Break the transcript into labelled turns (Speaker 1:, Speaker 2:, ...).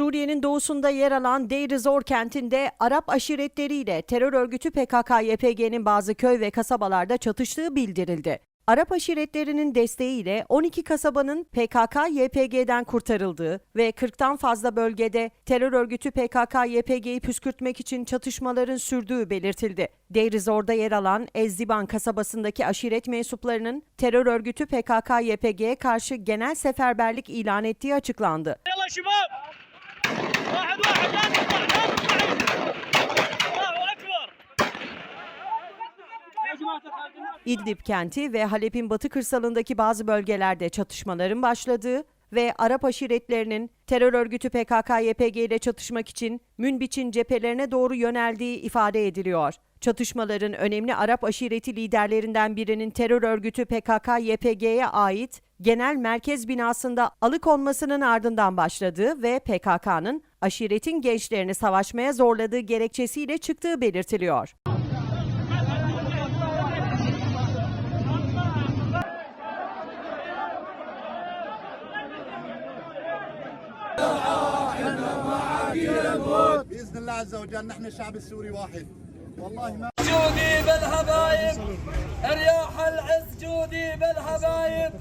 Speaker 1: Suriye'nin doğusunda yer alan Deir Zor kentinde Arap aşiretleriyle terör örgütü PKK-YPG'nin bazı köy ve kasabalarda çatıştığı bildirildi. Arap aşiretlerinin desteğiyle 12 kasabanın PKK-YPG'den kurtarıldığı ve 40'tan fazla bölgede terör örgütü PKK-YPG'yi püskürtmek için çatışmaların sürdüğü belirtildi. Deir Zor'da yer alan Ezdiban kasabasındaki aşiret mensuplarının terör örgütü PKK-YPG'ye karşı genel seferberlik ilan ettiği açıklandı.
Speaker 2: يلا شباب واحد واحد لا تطلع لا تطلع الله اكبر يا جماعه الخالدين
Speaker 1: İdlib kenti ve Halep'in batı kırsalındaki bazı bölgelerde çatışmaların başladığı ve Arap aşiretlerinin terör örgütü PKK-YPG ile çatışmak için Münbiç'in cephelerine doğru yöneldiği ifade ediliyor. Çatışmaların önemli Arap aşireti liderlerinden birinin terör örgütü PKK-YPG'ye ait genel merkez binasında alıkonmasının ardından başladığı ve PKK'nın aşiretin gençlerini savaşmaya zorladığı gerekçesiyle çıktığı belirtiliyor.
Speaker 3: باذن الله عز وجل نحن الشعب السوري واحد والله ما
Speaker 4: جودي بالحبايب رياح العز جودي بالحبايب